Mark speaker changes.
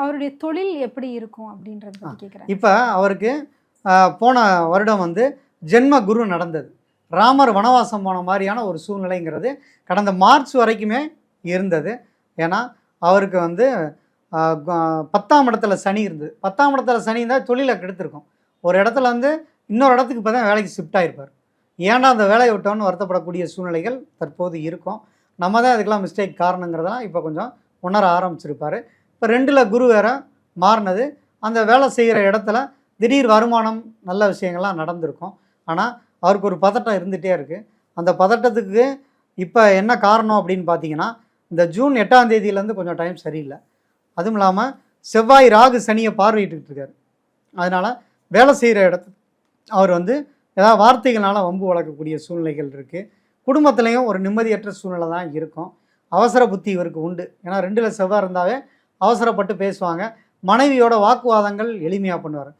Speaker 1: அவருடைய தொழில் எப்படி இருக்கும் அப்படின்றத பத்தி கேக்குறேன்
Speaker 2: இப்போ அவருக்கு போன வருடம் வந்து ஜென்ம குரு நடந்தது. ராமர் வனவாசம் போன மாதிரியான ஒரு சூழ்நிலைங்கிறது கடந்த மார்ச் வரைக்குமே இருந்தது. ஏன்னா அவருக்கு வந்து பத்தாம் இடத்துல சனி இருந்தது. பத்தாம் இடத்துல சனி இருந்தால் தொழிலை கெடுத்திருக்கும். ஒரு இடத்துல வந்து இன்னொரு இடத்துக்கு இப்போ தான் வேலைக்கு ஷிஃப்ட் ஆகிருப்பார் ஏன்னா அந்த வேலையை விட்டோன்னு வருத்தப்படக்கூடிய சூழ்நிலைகள் தற்போது இருக்கும். நம்ம தான் இதுக்கெல்லாம் மிஸ்டேக் காரணங்கிறதெல்லாம் இப்போ கொஞ்சம் உணர ஆரம்பிச்சிருப்பார். இப்போ ரெண்டில் குரு வேற மாறினது. அந்த வேலை செய்கிற இடத்துல திடீர் வருமானம் நல்ல விஷயங்கள்லாம் நடந்திருக்கும். ஆனால் அவருக்கு ஒரு பதட்டம் இருந்துகிட்டே இருக்குது அந்த பதட்டத்துக்கு இப்போ என்ன காரணம் அப்படின்னு பார்த்தீங்கன்னா இந்த ஜூன் எட்டாம் தேதியிலேருந்து கொஞ்சம் டைம் சரியில்லை. அதுவும் இல்லாமல் செவ்வாய் ராகு சனியை பார்வையிட்டு இருக்காரு. அதனால் வேலை செய்கிற இடத்து அவர் வந்து ஏதாவது வார்த்தைகளால் வம்பு வளர்க்கக்கூடிய சூழ்நிலைகள் இருக்குது குடும்பத்துலேயும் ஒரு நிம்மதியற்ற சூழ்நிலை தான் இருக்கும். அவசர புத்தி இவருக்கு உண்டு. ஏன்னா ரெண்டில் செவ்வாய் இருந்தாவே அவசரப்பட்டு பேசுவாங்க. மனைவியோட வாக்குவாதங்கள் எளிமையாக பண்ணுவார்.